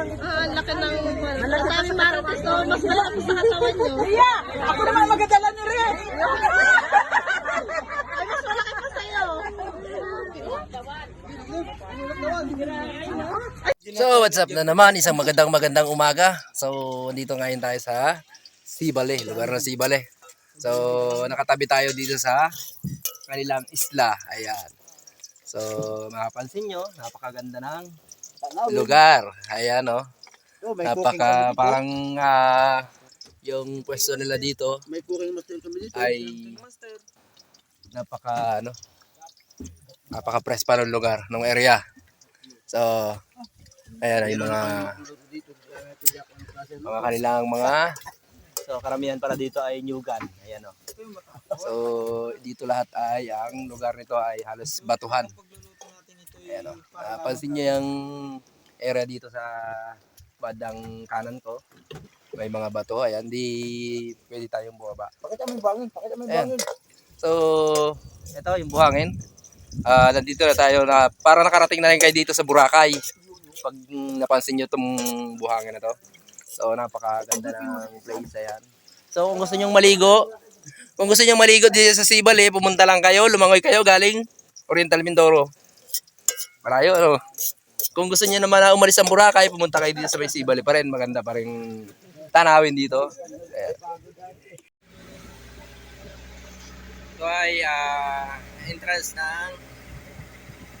Ah, laki ng... Malaki sa aming marites, no? Mas malaki sa katawan nyo. Iya! Ako naman magadala ni Red! Ay, mas malaki pa sa'yo. So, what's up na naman? Isang magandang magandang umaga. So, dito ngayon tayo sa Sibale, lugar ng Sibale. So, nakatabi tayo dito sa kanilang isla. Ayan. So, makapansin nyo, napakaganda ng lugar. Ayan, oh. Napaka, parang ah, yung pwesto nila dito May cooking master kami dito. ay napaka, ano, napaka-press pa ng lugar, ng area. So, ayan ay mga mga kanilang mga so karamihan pala dito ay new gun ayan o so dito lahat ay ang lugar nito ay halos batuhan ayan o pansin niyo yung area dito sa badang kanan ko may mga bato ayan di pwede tayong bumaba Pakita mo yung bangin. Pakita mo yung Ayan. bangin. So, ito yung buhangin. Ah, nandito na tayo na para nakarating na rin kayo dito sa Boracay. Pag napansin nyo itong buhangin na to. So, napakaganda ng place. Ayan. So, kung gusto nyong maligo, kung gusto nyong maligo dito sa Sibal, eh, pumunta lang kayo, lumangoy kayo galing Oriental Mindoro. Malayo, ano? Kung gusto niyo naman na umalis ang Boracay, pumunta kayo dito sa may Sibali pa rin. Maganda pa rin tanawin dito. Ayan. Ito ay ah, entrance ng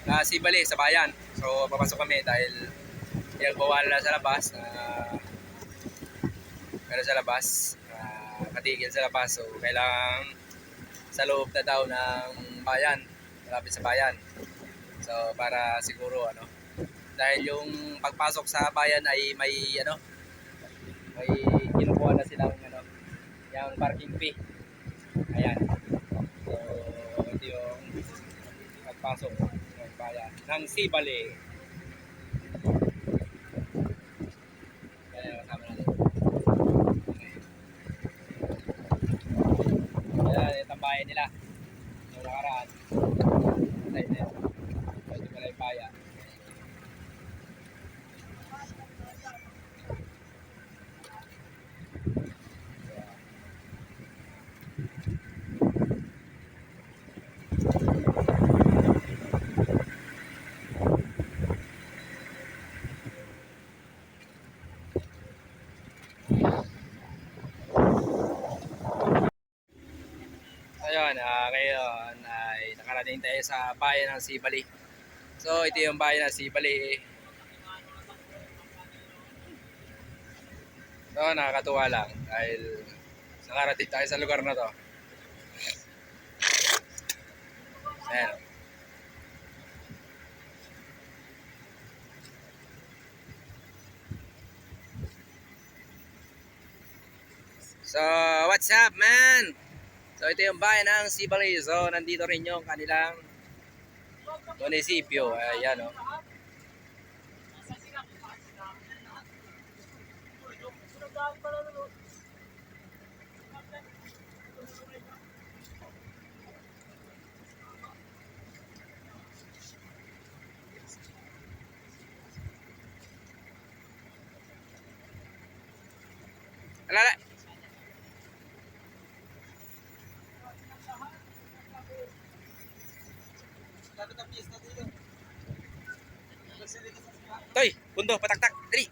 uh, Sibali sa bayan. So papasok kami dahil pinagbawal na sa labas. Uh, pero sa labas, uh, katigil sa labas. So kailangan sa loob na daw ng bayan, malapit sa bayan. So para siguro ano, dahil yung pagpasok sa bayan ay may ano, may kinukuha na silang ano, yung parking fee. Ayan. So, ito yung pagpasok ng bayan ng Sibali. Yan yung kasama natin. Yan, ito ang bayan nila. Yung nakaraan. Ay, hindi. Yung bayan. Ayun, ah, ngayon ay nakarating tayo sa bayan ng Sibali. So, ito yung bayan ng Sibali. So, nakakatuwa lang dahil nakarating tayo sa lugar na to. Ayan. So, what's up, man? So, ito yung bayan ng Sibali. So, nandito rin yung kanilang munisipyo. Ayan, oh. Alala. Toy, bundo, pataktak, dali.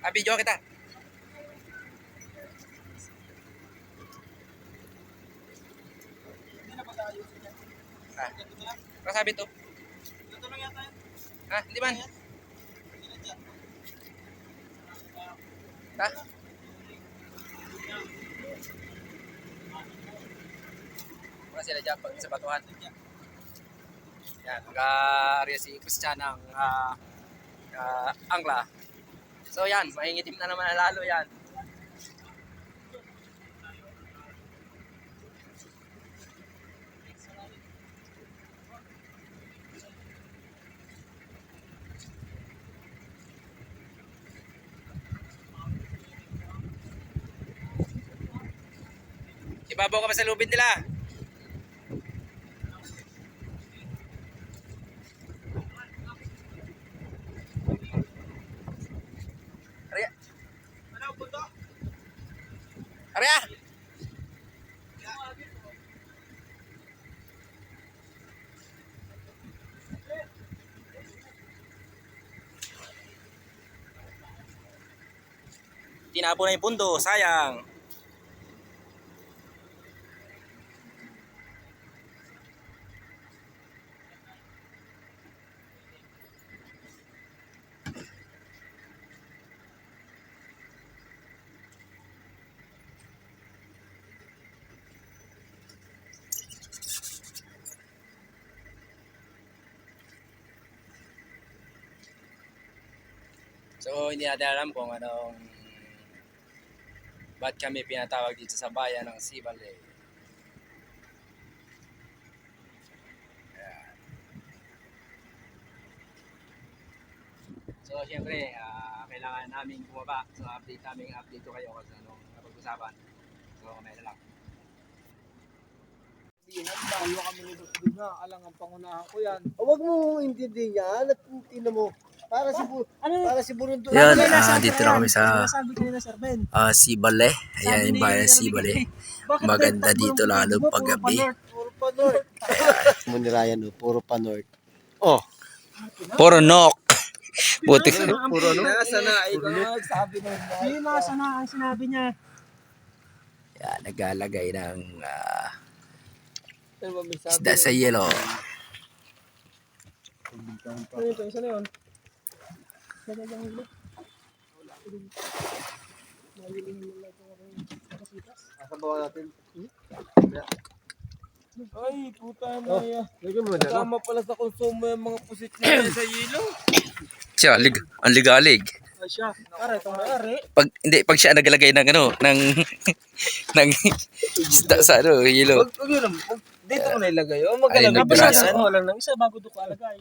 Abi, jo kita. Ah, kasabi to. Ha, hindi man. Ha? Wala sila dyan pag sa batuhan. Yan, mag-area si Christian ng ah, ah, Angla. So yan, mahingitim na naman lalo yan. Ibabaw ka pa sa lubid nila. Arya! Tinapo na yung pundo, sayang. So, hindi natin alam kung anong ba't kami pinatawag dito sa bayan ng Sibale. Ayan. So, syempre, ah, kailangan namin bumaba. So, update namin, update ko kayo kung anong napag-usapan. So, may na lang. Bayo kami ni Dr. na, alang ang pangunahan ko yan. Huwag mo intindihin yan at tingnan mo. Para si Bu para si Burundo. Yan, ah, dito na kami sa ko Ben. ah, Sibale. Ayan yung bayan Sibale. Maganda dito lalo pag gabi. Puro pa North. mo ni Ryan, oh, puro pa North. Oh, Puro nok. Buti. puro ano? Nasa na, ikaw sabi na. Hindi nasa na ang sinabi niya. Yan, naglalagay ng Ano sabi? isda sa yelo. Ano ito? Isa na yun? Isa na yung hilo? Asa bawa natin? Ay, puta na yan. Lagyan mo na. Kasama pala sa konsumo yung mga pusit niya sa hilo. Siya, lig ang ligalig. Ay siya. Are, itong may-ari. Pag hindi pag siya naglagay ng ano, ng ng isda sa ano, yelo. Wag, wag yun. Dito ko na ilagay. O, Ay, magkalagay. nagbrasan. Oo, lang ng isa bago doon ko alagay.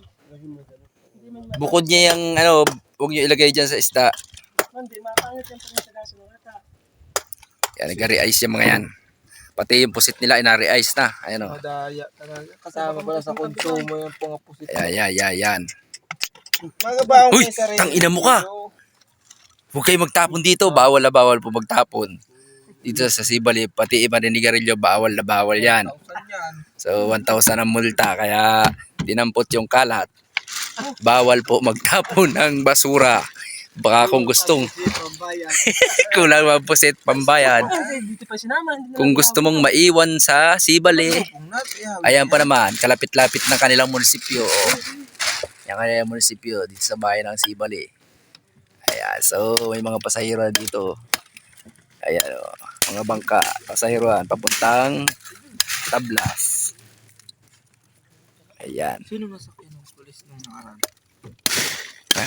Bukod niya yung ano, huwag niyo ilagay diyan sa isda. Hindi, makakangit yan nag-re-ice yung mga yan. Pati yung pusit nila, ina-re-ice na. Ayan o. Madaya talaga. Kasama pala sa konsumo yung mga pusit. Ayan, yan, yan, yan. Mga baong Uy, tang ina mo ka. Huwag kayo magtapon dito. Bawal na bawal po magtapon. Dito sa Sibali, pati iba ni Garillo, bawal na bawal yan. yan. So, 1,000 ang multa. Kaya, dinampot yung kalat. Bawal po magtapon ng basura. Baka kung gustong, kulang mga pusit pambayad. Kung gusto mong maiwan sa eh, ayan pa naman, kalapit-lapit ng kanilang munisipyo. Yung kanilang munisipyo dito sa bayan ng Sibali. Ayan, so may mga pasahero dito. Ayan, oh, mga bangka, pasaheroan, papuntang Tablas. Ayan. Sino nasakyan polis nung nakaraan? Ha?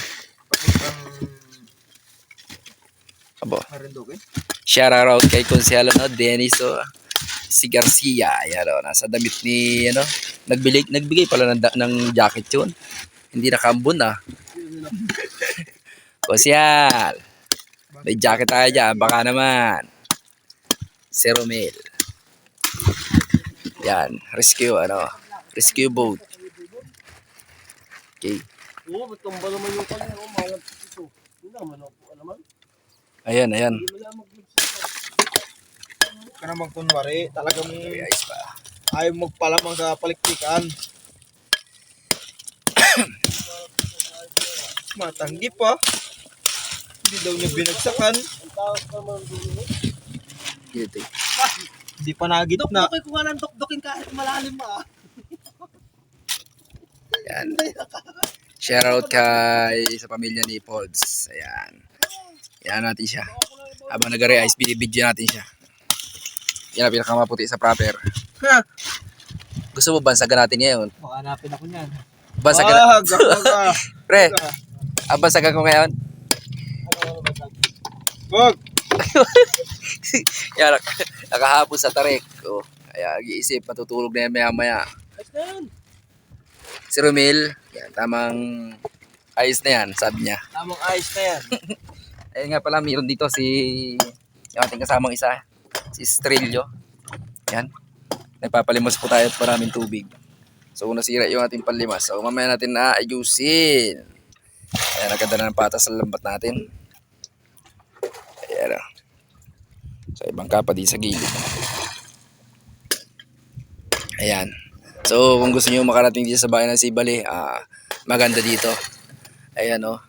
Papuntang Abo. Marinduque? Shout out kay Konsehalo no, Dennis oh, si Garcia. Ayan oh, nasa damit ni ano, nagbigay nagbigay pala ng, ng jacket 'yun. Hindi nakambun ah. Konsyal. May jacket tayo dyan, baka naman. Zero mil. Yan, rescue ano, rescue boat. Okay. Oo, ba't kang ba naman yung kanya? Oh, malam ito. Hindi naman ako alaman. Ayan, ayan. Ka naman kunwari, talagang Ayos pa. ayaw magpalamang sa palikpikan. Matanggi pa. Hindi daw niya binagsakan. Dito. Hindi pa nagit na. Dok-dok ko nga ng dok-dokin kahit malalim ah. Ayan. Shout out kay sa pamilya ni Pods. Ayan. Yan natin siya. Habang nag-realize, binibidyo natin siya. Yan ang pinakamaputi sa proper. Gusto mo bansagan natin ngayon? Baka hanapin ako niyan. Bansagan Ah, gaga. Pre, ang bansagan ko ngayon? Wag! Yan, nak- nakahapon sa tarik. Oh, kaya nag-iisip, matutulog na yan maya maya. Si Romil, yan, tamang ayos na yan, sabi niya. Tamang ayos na yan. Ayun nga pala, mayroon dito si yung ating kasamang isa, si Strillo. Yan. Nagpapalimos po tayo at maraming tubig. So, nasira yung ating panlimas. So, mamaya natin na ayusin. Ayan, naganda na ng patas sa lambat natin. Ayan o. Sa ibang kapa din sa gilid. Ayan. So, kung gusto niyo makarating dito sa bayan ng Sibali, ah, maganda dito. Ayan oh.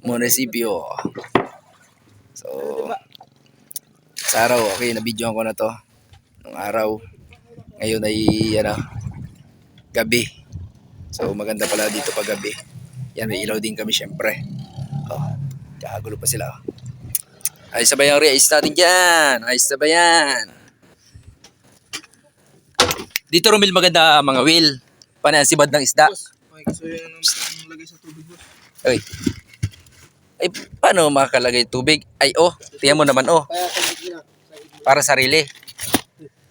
Munisipyo. So, sa araw, okay, nabidyoan ko na to. Nung araw. Ngayon ay, ano, gabi. So, maganda pala dito pag gabi. Yan, may ilaw din kami syempre. Oh, kagulo pa sila. oh. Ayos na ba yung ayos natin dyan? Ayos na ba? Dito Romil maganda mga wheel. Paano yan, sibad ng isda? Okay, gusto yun ang lagay sa tubig boss. Ay. Ay, paano makakalagay tubig? Ay, oh, tingnan mo naman, oh. Kaya sa gitna. Para sarili.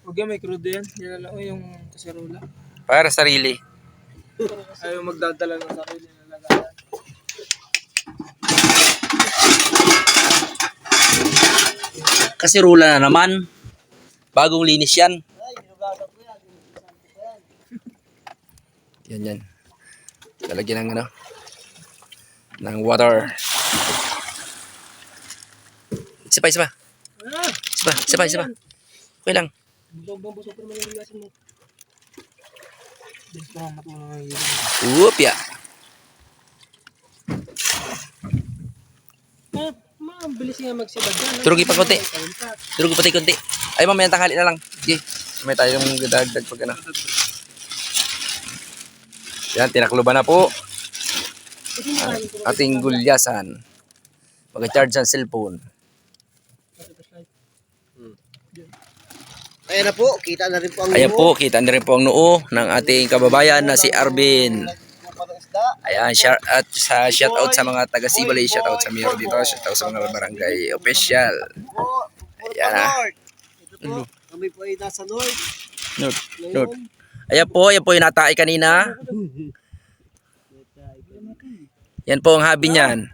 Huwag yan, may crudo yan. Yan lang oh, yung kaserola. Para sarili. Ayaw magdadala ng sarili na lagayan. Kasi rula na naman. Bagong linis yan. Ay, hinugasan ko yan. Yan, yan. Lalagyan ng ano, ng water. Isa pa, isa pa. Isa pa, isa pa, isa pa. Okay lang. Yung. Whoop, ya. Ma, ang bilis nga magsibad yan. Turugi pa konti. Durog pati konti. Ay, mamaya tanghali na lang. Sige. May tayong dagdag pag ano. Yan, tinakluban na po. Ang ating gulyasan. Mag-charge ang cellphone. Ayan na po, kita na rin po ang Ayan po, kita na rin po ang noo ng ating kababayan na si Arvin. Ayan, shout out sa shout out sa mga taga Sibali, shout out sa mayor dito, shout out sa mga barangay official. Ayan, ah. north. Po, kami po ay nasa north. Note, note. Ayan po, ayan po yung natay kanina. Yan po ang habi niyan.